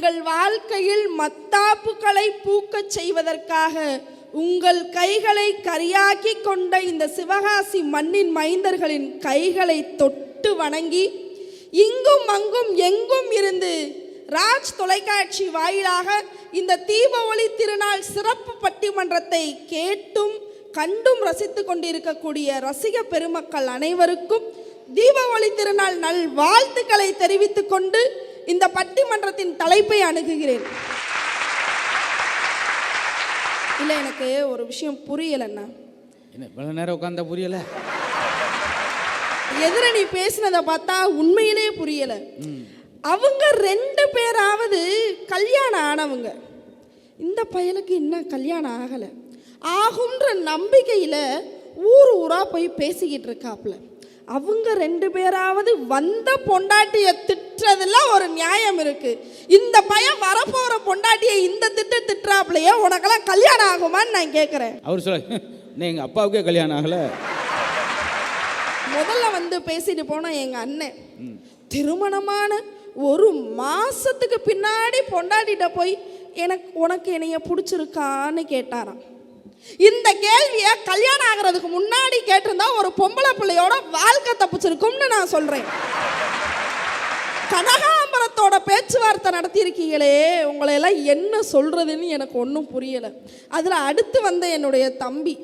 உங்கள் வாழ்க்கையில் மத்தாப்புகளை பூக்கச் செய்வதற்காக உங்கள் கைகளை கரியாக்கி கொண்ட இந்த சிவகாசி மண்ணின் மைந்தர்களின் கைகளை தொட்டு வணங்கி இங்கும் அங்கும் எங்கும் இருந்து ராஜ் தொலைக்காட்சி வாயிலாக இந்த தீப ஒளி திருநாள் சிறப்பு பட்டிமன்றத்தை கேட்டும் கண்டும் ரசித்து கொண்டிருக்கக்கூடிய ரசிக பெருமக்கள் அனைவருக்கும் தீபாவளி திருநாள் நல் வாழ்த்துக்களை தெரிவித்துக் கொண்டு இந்த பட்டிமன்றத்தின் தலைப்பை அணுகுகிறேன். இல்லை எனக்கு ஒரு விஷயம் புரியலண்ணா. என்ன இவ்வளோ நேரம் உட்காந்தா புரியல? எதிரணி பேசினதை பார்த்தா உண்மையிலே புரியல. அவங்க ரெண்டு பேராவது கல்யாணம் ஆனவங்க. இந்த பையனுக்கு இன்னும் கல்யாணம் ஆகலை? ஆகுன்ற நம்பிக்கையில் ஊர் ஊரா போய் பேசிக்கிட்டு இருக்காப்புல அவங்க ரெண்டு பேராவது வந்த பொண்டாட்டிய திட்டுறதுல ஒரு நியாயம் இருக்கு. இந்த பையன் வரப்போற பொண்டாட்டியை இந்த திட்டு திட்டுறாப்புலையே உனக்கெல்லாம் கல்யாணம் ஆகுமான்னு நான் கேட்குறேன் அவர் சொல்ல எங்கள் அப்பாவுக்கே கல்யாணம் ஆகலை. முதல்ல வந்து பேசிட்டு போன எங்க அண்ணன் திருமணமான ஒரு மாசத்துக்கு பின்னாடி பொண்டாட்டிட்ட போய் எனக்கு உனக்கு என்னைய பிடிச்சிருக்கான்னு கேட்டாராம். இந்த கேள்வியை கல்யாணம் ஆகிறதுக்கு முன்னாடி கேட்டிருந்தா ஒரு பொம்பளை பிள்ளையோட வாழ்க்கை தப்பிச்சிருக்கும்னு நான் சொல்றேன். கனகாம்பரத்தோட பேச்சுவார்த்தை நடத்தியிருக்கீங்களே உங்களை எல்லாம் என்ன சொல்றதுன்னு எனக்கு ஒன்றும் புரியலை. அதில் அடுத்து வந்த என்னுடைய தம்பி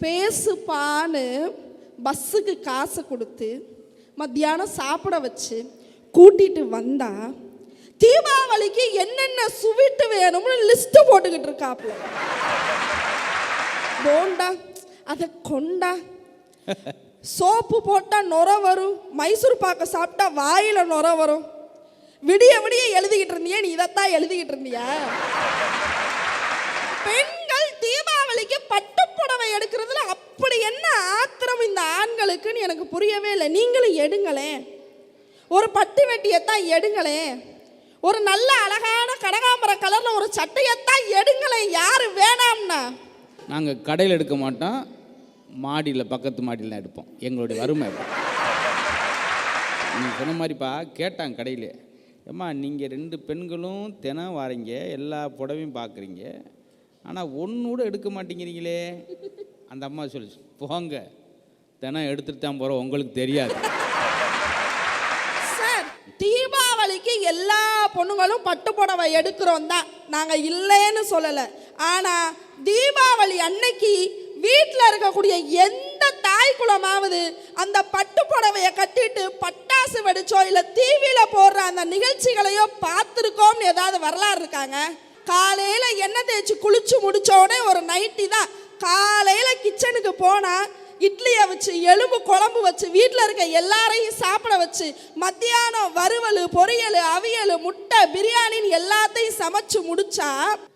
பேசுப்பான்னு பஸ்ஸுக்கு காசு கொடுத்து மத்தியானம் சாப்பிட வச்சு கூட்டிட்டு வந்தா தீபாவளிக்கு என்னென்ன சுவிட்டு வேணும்னு லிஸ்ட்டு போட்டுக்கிட்டு இருக்காப்புல போண்டா அதை கொண்டா. சோப்பு போட்டால் நுர வரும் மைசூர் பாக்க சாப்பிட்டா வாயில் நுர வரும். விடிய விடிய எழுதிக்கிட்டு இருந்தியா நீ இதைத்தான் எழுதிக்கிட்டு இருந்தியா? பெண்கள் தீபாவளிக்கு பட்டுப்புடவை எடுக்கிறதுல அப்படி என்ன ஆத்திரம் இந்த ஆண்களுக்குன்னு எனக்கு புரியவே இல்லை. நீங்களும் எடுங்களேன். ஒரு பட்டு வெட்டியத்தான் எடுங்களேன். ஒரு நல்ல அழகான கனகாம்பர கலரில் ஒரு சட்டையத்தான் எடுங்களேன். யாரு வேணாம்னா? நாங்கள் கடையில் எடுக்க மாட்டோம். மாடியில் பக்கத்து மாடியில் தான் எடுப்போம். எங்களுடைய வறுமை நீங்கள் சொன்ன மாதிரிப்பா கேட்டாங்க கடையில். ஏம்மா நீங்கள் ரெண்டு பெண்களும் தினம் வாரீங்க எல்லா புடவையும் பார்க்குறீங்க ஆனால் ஒன்று கூட எடுக்க மாட்டேங்கிறீங்களே. அந்த அம்மா சொல்லி போங்க. தினம் எடுத்துட்டு தான் போகிறோம் உங்களுக்கு தெரியாது. சார் தீபாவளிக்கு எல்லா பொண்ணுங்களும் பட்டு புடவை எடுக்கிறோம் தான். நாங்கள் இல்லைன்னு சொல்லலை. ஆனால் தீபாவளி அன்னைக்கு வீட்டில் இருக்கக்கூடிய எந்த தாய் குலமாவது அந்த பட்டு புடவையை கட்டிட்டு பட்டாசு வெடிச்சோ இல்லை டிவியில் போடுற அந்த நிகழ்ச்சிகளையோ பார்த்துருக்கோம்னு ஏதாவது வரலாறு இருக்காங்க? காலையில் எண்ணெய் தேய்ச்சி குளிச்சு முடிச்ச ஒரு நைட்டி தான். காலையில் கிச்சனுக்கு போனால் இட்லியை வச்சு எலும்பு குழம்பு வச்சு வீட்டில் இருக்க எல்லாரையும் சாப்பிட வச்சு மத்தியானம் வறுவல் பொரியல் அவியல் முட்டை பிரியாணின்னு எல்லாத்தையும் சமைச்சு முடிச்சா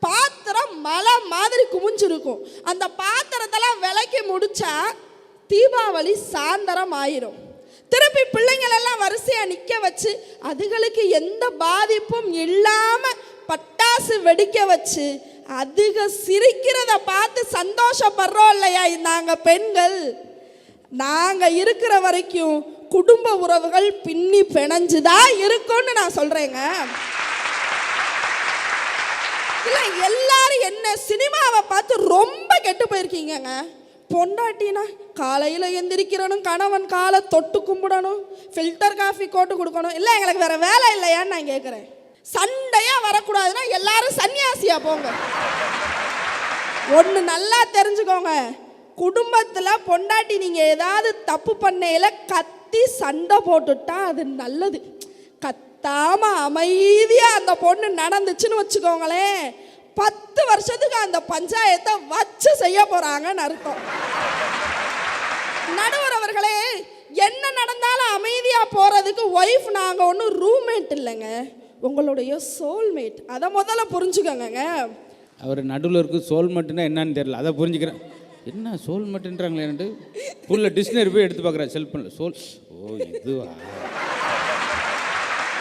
பாத்திரம் மலை மாதிரி குமிஞ்சிருக்கும். அந்த பாத்திரத்தெல்லாம் விலைக்கு முடிச்சா தீபாவளி சாயந்தரம் ஆயிரும் திருப்பி பிள்ளைங்களெல்லாம் வரிசையாக நிற்க வச்சு அதுகளுக்கு எந்த பாதிப்பும் இல்லாமல் பட்டாசு வெடிக்க வச்சு அதிக சிரிக்கிறத பார்த்து சந்தோஷப்படுறோம் இல்லையா? நாங்கள் பெண்கள். நாங்கள் இருக்கிற வரைக்கும் குடும்ப உறவுகள் பின்னி பிணைஞ்சுதான் இருக்கும்னு நான் சொல்கிறேங்க இல்லை எல்லாரும் என்ன சினிமாவை பார்த்து ரொம்ப கெட்டு போயிருக்கீங்கங்க. பொண்டாட்டினா காலையில் எந்திரிக்கிறனும் கணவன் காலை தொட்டு கும்பிடணும் ஃபில்டர் காஃபி கோட்டு கொடுக்கணும். இல்லை எங்களுக்கு வேறு வேலை இல்லையான்னு நான் கேட்குறேன் சண்டையா வரக்கூடாதுன்னா எல்லாரும் சன்னியாசியா போங்க. ஒன்று நல்லா தெரிஞ்சுக்கோங்க. குடும்பத்தில் பொண்டாட்டி நீங்கள் ஏதாவது தப்பு பண்ணையில் கத்தி சண்டை போட்டுட்டா அது நல்லது. கத்தாம அமைதியாக அந்த பொண்ணு நடந்துச்சுன்னு வச்சுக்கோங்களேன். பத்து வருஷத்துக்கு அந்த பஞ்சாயத்தை வச்சு செய்ய போகிறாங்கன்னு அர்த்தம். நடுவர் அவர்களே என்ன நடந்தாலும் அமைதியாக போகிறதுக்கு ஒய்ஃப் நாங்கள் ஒன்றும் ரூம்மேட் இல்லைங்க. உங்களுடைய சோல்மேட் அதை முதல்ல புரிஞ்சுக்கோங்க அவர் நடுவில் இருக்கு சோல் மட்டும்னா என்னன்னு தெரியல. அதை புரிஞ்சுக்கிறேன். என்ன சோல் மட்டுன்றாங்களேன்ட்டு ஃபுல்லாக டிக்ஷனரி போய் எடுத்து பார்க்குறேன். செல்ஃபோனில் சோல் ஓ இதுவா?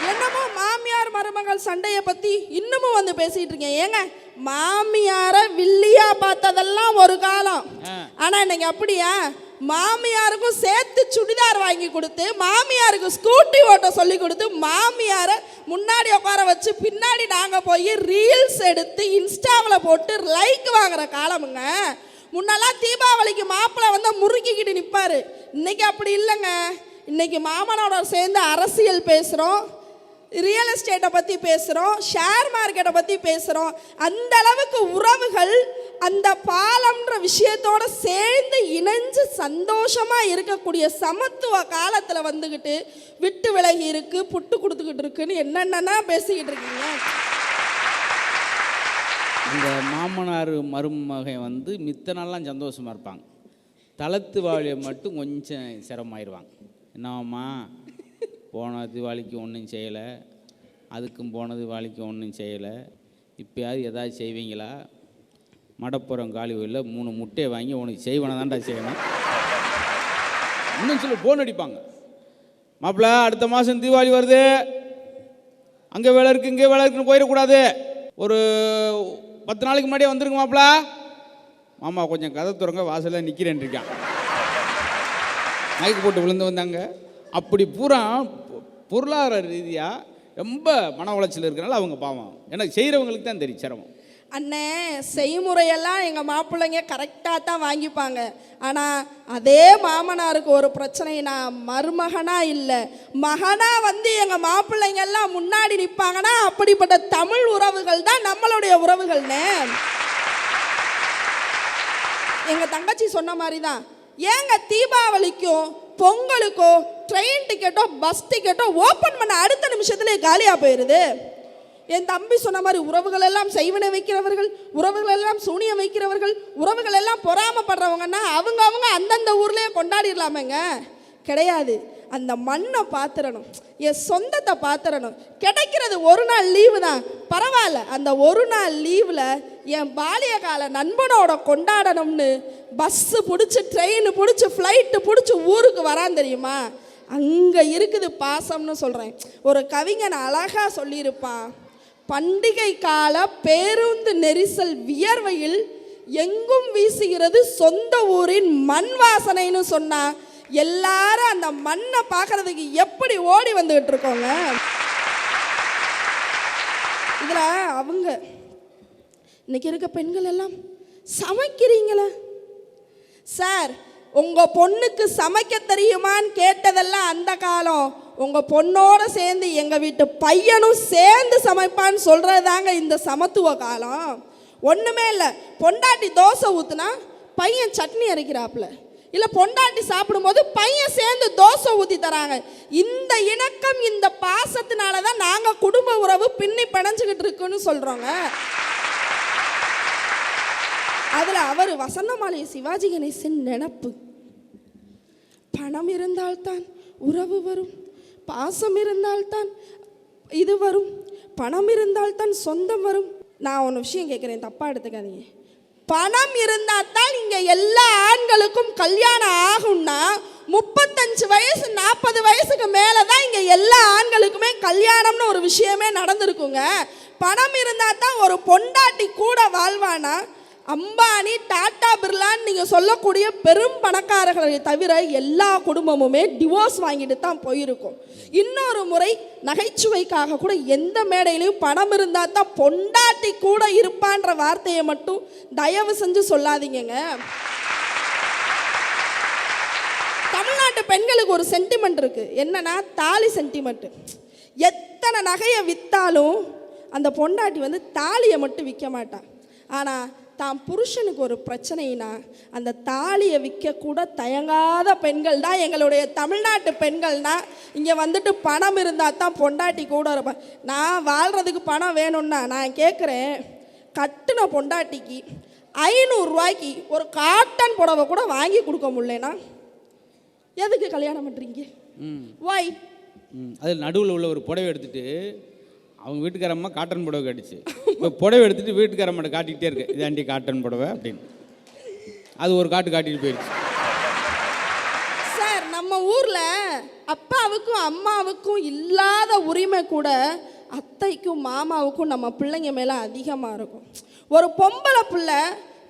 என்னமோ மாமியார் மருமகள் சண்டையை பற்றி இன்னமும் வந்து பேசிட்டு இருக்கேன் ஏங்க மாமியாரை வில்லியா பார்த்ததெல்லாம் ஒரு காலம். ஆ. ஆனா இன்னைக்கு அப்படியா? மாமியாருக்கும் சேர்த்து சுடிதார் வாங்கி கொடுத்து மாமியாருக்கு ஸ்கூட்டி ஓட்ட சொல்லி கொடுத்து மாமியாரை முன்னாடி உட்கார வச்சு பின்னாடி நாங்கள் போய் ரீல்ஸ் எடுத்து இன்ஸ்டாவில் போட்டு லைக் வாங்குற காலமுங்க. முன்னெல்லாம் தீபாவளிக்கு மாப்பிள்ளை வந்து முறுக்கிக்கிட்டு நிற்பார் இன்னைக்கு அப்படி இல்லைங்க. இன்னைக்கு மாமனோட சேர்ந்து அரசியல் பேசுகிறோம் ரியல் எஸ்டேட்டை பற்றி பேசுகிறோம் ஷேர் மார்க்கெட்டை பற்றி பேசுகிறோம் அந்த அளவுக்கு உறவுகள் அந்த பாலம்ன்ற விஷயத்தோட சேர்ந்து இணைஞ்சு சந்தோஷமாக இருக்கக்கூடிய சமத்துவ காலத்தில் வந்துக்கிட்டு விட்டு விலகி இருக்கு புட்டு கொடுத்துக்கிட்டு இருக்குன்னு என்னென்னா பேசிக்கிட்டு இருக்கீங்க. இந்த மாமனார் மருமகன் வந்து மித்த நாள்லாம் சந்தோஷமாக இருப்பாங்க. தளத்து வாழியை மட்டும் கொஞ்சம் சிரமமாயிருவாங்க. என்னம்மா போன திவாலிக்கு ஒன்றும் செய்யலை அதுக்கும் போன திவாலிக்கு ஒன்றும் செய்யலை. இப்போயாவது எதாவது செய்வீங்களா? மடப்புறம் காலி கோயிலில் மூணு முட்டையை வாங்கி உனக்கு செய்வனை தான்டா செய்யணும். இன்னும் சொல்லி ஃபோன் அடிப்பாங்க. மாப்பிள்ள அடுத்த மாதம் தீபாவளி வருது. அங்கே வேலை இருக்குது இங்கே வேலை இருக்குன்னு போயிடக்கூடாது. ஒரு பத்து நாளைக்கு முன்னாடியே வந்துருங்க மாப்பிள. மாமா கொஞ்சம் கதை துறங்க வாசலில் நிற்கிறேன் இருக்கான். மைக்கு போட்டு விழுந்து வந்தாங்க. அப்படி பூரா பொருளாதார ரீதியாக ரொம்ப மன உளைச்சல் இருக்கிறனால அவங்க பாவம். எனக்கு செய்கிறவங்களுக்கு தான் தெரியும் சிரமம். அண்ணே செய்முறையெல்லாம் எங்கள் மாப்பிள்ளைங்க கரெக்டாக தான் வாங்கிப்பாங்க. ஆனால் அதே மாமனாருக்கு ஒரு பிரச்சனைனா மருமகனாக இல்லை. மகனாக வந்து எங்கள் மாப்பிள்ளைங்க எல்லாம் முன்னாடி நிற்பாங்கன்னா அப்படிப்பட்ட தமிழ் உறவுகள் தான் நம்மளுடைய உறவுகள்னே எங்கள் தங்கச்சி சொன்ன மாதிரி தான் ஏங்க தீபாவளிக்கும் பொங்கலுக்கோ ட்ரெயின் டிக்கெட்டோ பஸ் டிக்கெட்டோ ஓப்பன் பண்ண அடுத்த நிமிஷத்துல காலியாக போயிடுது என் தம்பி சொன்ன மாதிரி உறவுகள் எல்லாம் செய்வனை வைக்கிறவர்கள் உறவுகள் எல்லாம் சூனியம் வைக்கிறவர்கள் உறவுகள் எல்லாம் பொறாமப்படுறவங்கன்னா அவங்க அவங்க அந்தந்த ஊர்லேயே கொண்டாடிடலாமேங்க. கிடையாது. அந்த மண்ணை பாத்திரணும். என் சொந்தத்தை பாத்திரணும். கிடைக்கிறது ஒரு நாள் லீவு தான். பரவாயில்ல. அந்த ஒரு நாள் லீவில் என் பாலிய கால நண்பனோட கொண்டாடணும்னு பஸ்ஸு பிடிச்சி ட்ரெயின் பிடிச்சி ஃப்ளைட்டு பிடிச்சி ஊருக்கு வரான் தெரியுமா? அங்கே இருக்குது பாசம்னு சொல்கிறேன் ஒரு கவிஞன் அழகாக சொல்லியிருப்பான். பண்டிகை கால பேருந்து நெரிசல் வியர்வையில் எங்கும் வீசுகிறது சொந்த ஊரின் மண் வாசனைன்னு சொன்னான் எல்லாரும் அந்த மண்ணை பார்க்கறதுக்கு எப்படி ஓடி வந்துகிட்டு இருக்கோங்க? இதில் அவங்க இன்னைக்கு இருக்க பெண்கள் எல்லாம் சமைக்கிறீங்களா? சார் உங்கள் பொண்ணுக்கு சமைக்க தெரியுமான்னு கேட்டதெல்லாம் அந்த காலம். உங்கள் பொண்ணோட சேர்ந்து எங்கள் வீட்டு பையனும் சேர்ந்து சமைப்பான்னு சொல்கிறது தாங்க இந்த சமத்துவ காலம். ஒன்றுமே இல்லை பொண்டாட்டி தோசை ஊற்றுனா பையன் சட்னி அரைக்கிறாப்புல. இல்ல பொண்டாட்டி சாப்பிடும்போது பையன் சேர்ந்து தோசை ஊத்தி தராங்க. இந்த இணக்கம் இந்த பாசத்தினால தான் நாங்க குடும்ப உறவு பின்னி பிணைஞ்சுக்கிட்டு இருக்குன்னு சொல்றோங்க. அதுல அவர் வசந்தமாலை சிவாஜி கணேசன் நினப்பு. பணம் இருந்தால்தான் உறவு வரும் பாசம் இருந்தால்தான் இது வரும் பணம் இருந்தால்தான் சொந்தம் வரும். நான் ஒரு விஷயம் கேட்குறேன் தப்பாக எடுத்துக்காதீங்க. பணம் இருந்தால் தான் இங்கே எல்லா ஆண்களுக்கும் கல்யாணம் ஆகும்னா முப்பத்தஞ்சு வயசு நாற்பது வயசுக்கு மேலே தான் இங்கே எல்லா ஆண்களுக்குமே கல்யாணம்னு ஒரு விஷயமே நடந்திருக்குங்க. பணம் இருந்தால் தான் ஒரு பொண்டாட்டி கூட வாழ்வானா? அம்பானி டாடா பிர்லான்னு நீங்கள் சொல்லக்கூடிய பெரும் பணக்காரர்களை தவிர எல்லா குடும்பமுமே டிவோர்ஸ் வாங்கிட்டு தான் போயிருக்கும். இன்னொரு முறை நகைச்சுவைக்காக கூட எந்த மேடையிலையும் பணம் இருந்தால் தான் பொண்டாட்டி கூட இருப்பான்ற வார்த்தையை மட்டும் தயவு செஞ்சு சொல்லாதீங்கங்க. தமிழ்நாட்டு பெண்களுக்கு ஒரு சென்டிமெண்ட் இருக்குது என்னன்னா தாலி சென்டிமெண்ட் எத்தனை நகையை விற்றாலும் அந்த பொண்டாட்டி வந்து தாலியை மட்டும் விற்க மாட்டான் ஆனால் தான் புருஷனுக்கு ஒரு பிரச்சனைனா அந்த தாலியை விற்க கூட தயங்காத பெண்கள் தான் எங்களுடைய தமிழ்நாட்டு பெண்கள்னா இங்கே வந்துட்டு பணம் இருந்தால் தான் பொண்டாட்டி கூட இருப்பேன். நான் வாழ்கிறதுக்கு பணம் வேணும்னா நான் கேட்குறேன் கட்டுன பொண்டாட்டிக்கு ஐநூறுரூவாய்க்கு ஒரு காட்டன் புடவை கூட வாங்கி கொடுக்க முடியலனா எதுக்கு கல்யாணம் பண்ணுறீங்க ம். வாய் அதில் நடுவில் உள்ள ஒரு புடவை எடுத்துட்டு அவங்க வீட்டுக்காரம்மா காட்டன் புடவை கடிச்சு இப்போ புடவை எடுத்துட்டு வீட்டுக்காரம்மாட்ட காட்டிக்கிட்டே இருக்கு இதாண்டி காட்டன் புடவை அப்படின்னு. அது ஒரு காட்டு காட்டிட்டு போயிடுச்சு சார் நம்ம ஊரில் அப்பாவுக்கும் அம்மாவுக்கும் இல்லாத உரிமை கூட அத்தைக்கும் மாமாவுக்கும் நம்ம பிள்ளைங்க மேலே அதிகமாக இருக்கும். ஒரு பொம்பளை பிள்ளை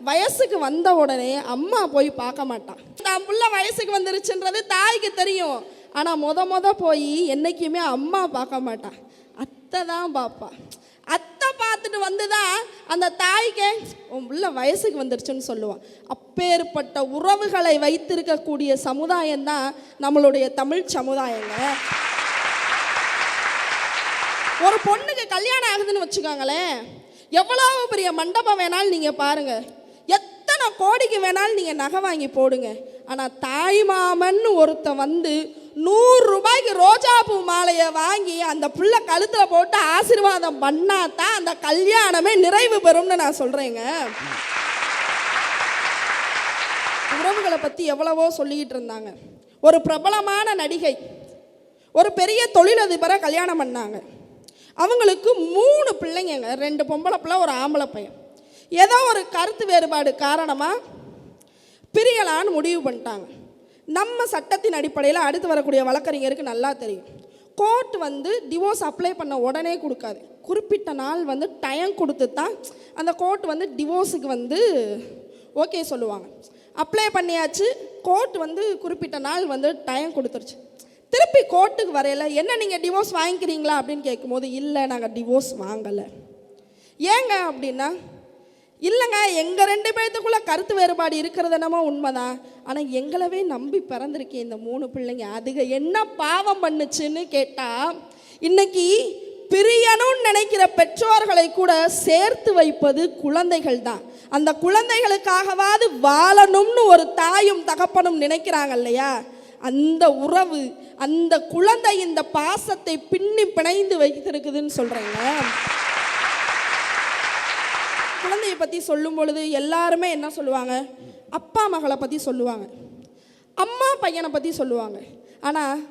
வயசுக்கு வந்த உடனே அம்மா போய் பார்க்க மாட்டான். தான் புள்ள வயசுக்கு வந்துருச்சுன்றது தாய்க்கு தெரியும். ஆனால் மொத மொத போய் என்றைக்குமே அம்மா பார்க்க மாட்டான். அத்தை தான் பார்ப்பா அத்தை பார்த்துட்டு வந்து தான் அந்த தாய்க்கு உன் புள்ள வயசுக்கு வந்துருச்சுன்னு சொல்லுவான். அப்பேற்பட்ட உறவுகளை வைத்திருக்கக்கூடிய சமுதாயம் தான் நம்மளுடைய தமிழ் சமுதாயங்க. ஒரு பொண்ணுக்கு கல்யாணம் ஆகுதுன்னு வச்சுக்கோங்களேன் எவ்வளோ பெரிய மண்டபம் வேணாலும் நீங்கள் பாருங்கள் எத்தனை கோடிக்கு வேணாலும் நீங்கள் நகை வாங்கி போடுங்க. ஆனால் தாய் மாமன்னு ஒருத்தன் வந்து நூறு ரூபாய்க்கு ரோஜாப்பூ மாலையை வாங்கி அந்த புள்ள கழுத்தில் போட்டு ஆசீர்வாதம் பண்ணாதான் அந்த கல்யாணமே நிறைவு பெறும்னு நான் சொல்கிறேங்க உறவுகளை பற்றி எவ்வளவோ சொல்லிக்கிட்டு இருந்தாங்க. ஒரு பிரபலமான நடிகை ஒரு பெரிய தொழிலதிபரை கல்யாணம் பண்ணாங்க. அவங்களுக்கு மூணு பிள்ளைங்கங்க ரெண்டு பொம்பளை பிள்ளை ஒரு ஆம்பளை பையன். ஏதோ ஒரு கருத்து வேறுபாடு காரணமாக பிரியலான்னு முடிவு பண்ணிட்டாங்க. நம்ம சட்டத்தின் அடிப்படையில் அடுத்து வரக்கூடிய வழக்கறிஞருக்கு நல்லா தெரியும். கோர்ட் வந்து டிவோர்ஸ் அப்ளை பண்ண உடனே கொடுக்காது. குறிப்பிட்ட நாள் வந்து டைம் கொடுத்து தான் அந்த கோர்ட் வந்து டிவோர்ஸுக்கு வந்து ஓகே சொல்லுவாங்க. அப்ளை பண்ணியாச்சு. கோர்ட் வந்து குறிப்பிட்ட நாள் வந்து டைம் கொடுத்துருச்சு. திருப்பி கோர்ட்டுக்கு வரையில் என்ன நீங்கள் டிவோர்ஸ் வாங்கிக்கிறீங்களா அப்படின்னு கேட்கும்போது இல்லை நாங்கள் டிவோர்ஸ் வாங்கலை. ஏங்க அப்படின்னா இல்லைங்க எங்கள் ரெண்டு பேர்த்துக்குள்ளே கருத்து வேறுபாடு இருக்கிறது என்னமோ உண்மைதான். ஆனால் எங்களவே நம்பி பிறந்திருக்கேன் இந்த மூணு பிள்ளைங்க. அதுக என்ன பாவம் பண்ணுச்சுன்னு கேட்டால் இன்னைக்கு பிரியணும்னு நினைக்கிற பெற்றோர்களை கூட சேர்த்து வைப்பது குழந்தைகள் தான். அந்த குழந்தைகளுக்காகவாது வாழணும்னு ஒரு தாயும் தகப்பனும் நினைக்கிறாங்க இல்லையா? அந்த உறவு அந்த குழந்தை இந்த பாசத்தை பின்னி பிணைந்து வைத்திருக்குதுன்னு சொல்கிறேங்க குழந்தையை பற்றி சொல்லும் பொழுது எல்லாருமே என்ன சொல்லுவாங்க? அப்பா மகளை பற்றி சொல்லுவாங்க. அம்மா பையனை பற்றி சொல்லுவாங்க. ஆனால்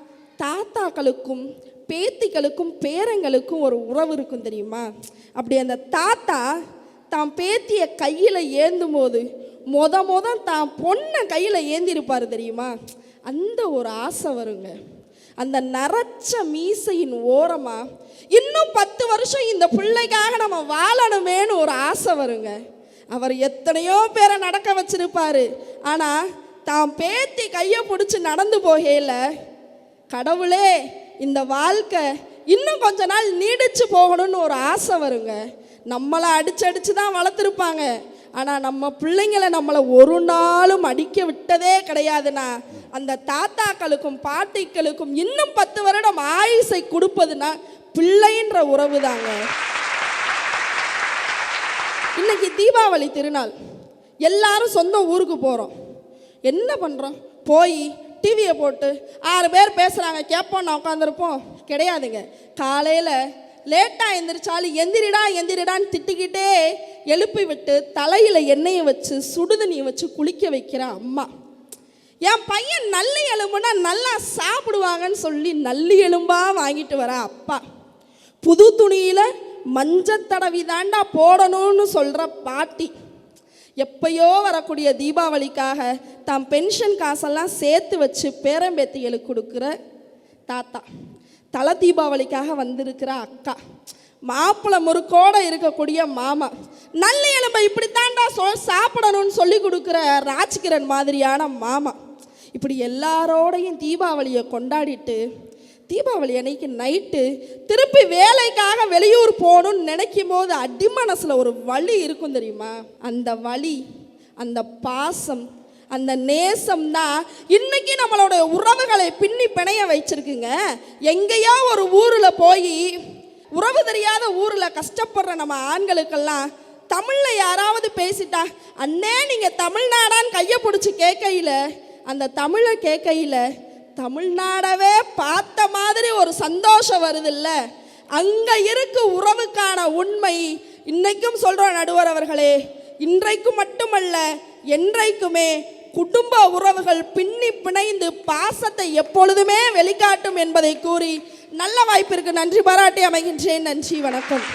தாத்தாக்களுக்கும் பேத்திகளுக்கும் பேரங்களுக்கும் ஒரு உறவு இருக்கும் தெரியுமா? அப்படி அந்த தாத்தா தான் பேத்தியை கையில் ஏந்தும் போது மொத மொத தான் பொண்ணை கையில் ஏந்திருப்பார் தெரியுமா? அந்த ஒரு ஆசை வருங்க. அந்த நரச்ச மீசையின் ஓரமாக இன்னும் பத்து வருஷம் இந்த பிள்ளைக்காக நம்ம வாழணுமேன்னு ஒரு ஆசை வருங்க. அவர் எத்தனையோ பேரை நடக்க வச்சிருப்பாரு. ஆனா தான் பேத்தி கையை பிடிச்சி நடந்து போகையில கடவுளே இந்த வாழ்க்கை இன்னும் கொஞ்ச நாள் நீடிச்சு போகணும்னு ஒரு ஆசை வருங்க. நம்மளை அடிச்சு அடிச்சு தான் வளர்த்துருப்பாங்க. ஆனால் நம்ம பிள்ளைங்களை நம்மளை ஒரு நாளும் அடிக்க விட்டதே கிடையாதுண்ணா. அந்த தாத்தாக்களுக்கும் பாட்டிக்களுக்கும் இன்னும் பத்து வருடம் ஆயுசை கொடுப்பதுன்னா பிள்ளைன்ற உறவு தாங்க இன்னைக்கு தீபாவளி திருநாள். எல்லாரும் சொந்த ஊருக்கு போகிறோம் என்ன பண்ணுறோம் போய் டிவியை போட்டு ஆறு பேர் பேசுகிறாங்க கேட்போம் நான் உட்காந்துருப்போம் கிடையாதுங்க. காலையில் லேட்டாக எந்திரிச்சாலும் எந்திரிடா எந்திரிடான்னு திட்டிக்கிட்டே எழுப்பி விட்டு தலையில் எண்ணெயை வச்சு சுடுதண்ணியை வச்சு குளிக்க வைக்கிற அம்மா. என் பையன் நல்லி எலும்புனா நல்லா சாப்பிடுவாங்கன்னு சொல்லி நல்லி எலும்பாக வாங்கிட்டு வர அப்பா. புது துணியில் மஞ்சள் தடவி தாண்டா போடணும்னு சொல்கிற பாட்டி. எப்பயோ வரக்கூடிய தீபாவளிக்காக தான் பென்ஷன் காசெல்லாம் சேர்த்து வச்சு பேரம்பேத்திகளுக்கு கொடுக்குற தாத்தா. தலை தீபாவளிக்காக வந்திருக்கிற அக்கா. மாப்பிள்ளை முறுக்கோட இருக்கக்கூடிய மாமா. நல்ல எலும்பை இப்படித்தாண்டா சொல் சாப்பிடணும்னு சொல்லி கொடுக்குற ராஜ்கிரண் மாதிரியான மாமா. இப்படி எல்லாரோடையும் தீபாவளியை கொண்டாடிட்டு தீபாவளி அன்னைக்கு நைட்டு திருப்பி வேலைக்காக வெளியூர் போகணும்னு நினைக்கும் போது அடி மனசில் ஒரு வழி இருக்கும் தெரியுமா? அந்த வழி அந்த பாசம் அந்த நேசம் தான் இன்னைக்கு நம்மளோட உறவுகளை பின்னி பிணைய வச்சிருக்குங்க. எங்கேயோ ஒரு ஊரில் போய் உறவு தெரியாத ஊரில் கஷ்டப்படுற நம்ம ஆண்களுக்கெல்லாம் தமிழில் யாராவது பேசிட்டா அண்ணே நீங்கள் தமிழ்நாடான்னு கையை பிடிச்சி கேட்கையில் அந்த தமிழை கேட்கையில் தமிழ்நாடவே பார்த்த மாதிரி ஒரு சந்தோஷம் வருதுல்ல. அங்கே இருக்க உறவுக்கான உண்மை. இன்னைக்கும் சொல்கிறோம் நடுவர் அவர்களே இன்றைக்கு மட்டுமல்ல என்றைக்குமே குடும்ப உறவுகள் பின்னி பிணைந்து பாசத்தை எப்பொழுதுமே வெளிக்காட்டும் என்பதை கூறி நல்ல வாய்ப்பிற்கு நன்றி பாராட்டி அமைகின்றேன். நன்றி வணக்கம்.